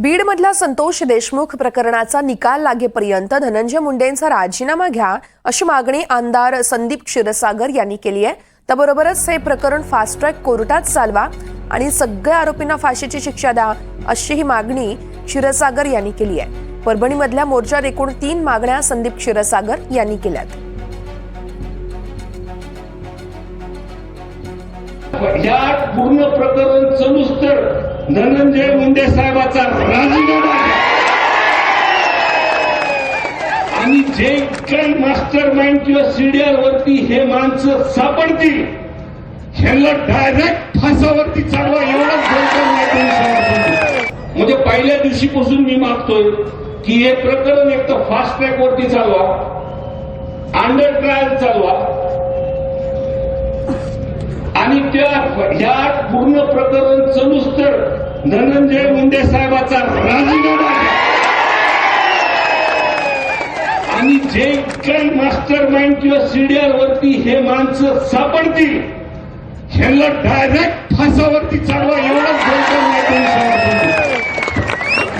बीडमधल्या संतोष देशमुख प्रकरणाचा निकाल लागेपर्यंत धनंजय मुंडेंचा राजीनामा घ्या अशी मागणी आमदार संदीप क्षीरसागर यांनी केली आहे. त्याबरोबरच हे प्रकरण फास्ट ट्रॅक कोर्टात चालवा आणि सगळ्या आरोपींना फाशीची शिक्षा द्या अशी ही मागणी क्षीरसागर यांनी केली आहे. परभणीमधल्या मोर्चात एकूण तीन मागण्या संदीप क्षीरसागर यांनी केल्यात. पूर्ण प्रकरण चलूच तर धनंजय मुंडे साहेबाचा राजीनामा आणि जे काही मास्टर माइंड किंवा सीडीआर वरती हे माणसं सापडतील ह्याला डायरेक्ट फासावरती चालवा एवढंच बोलतो म्हणजे पहिल्या दिवशीपासून मी मागतोय की हे प्रकरण एक तर फास्ट ट्रॅक वरती चालवा अंडर ट्रायल चालवा आणि त्या ह्या पूर्ण प्रकरण चलूच तर धनंजय मुंडे साहेबाचा राजीनामा आणि जे काही मास्टर माइंड किंवा सीडीआर वरती हे माणसं सापडतील ह्याला डायरेक्ट फासावरती चालवा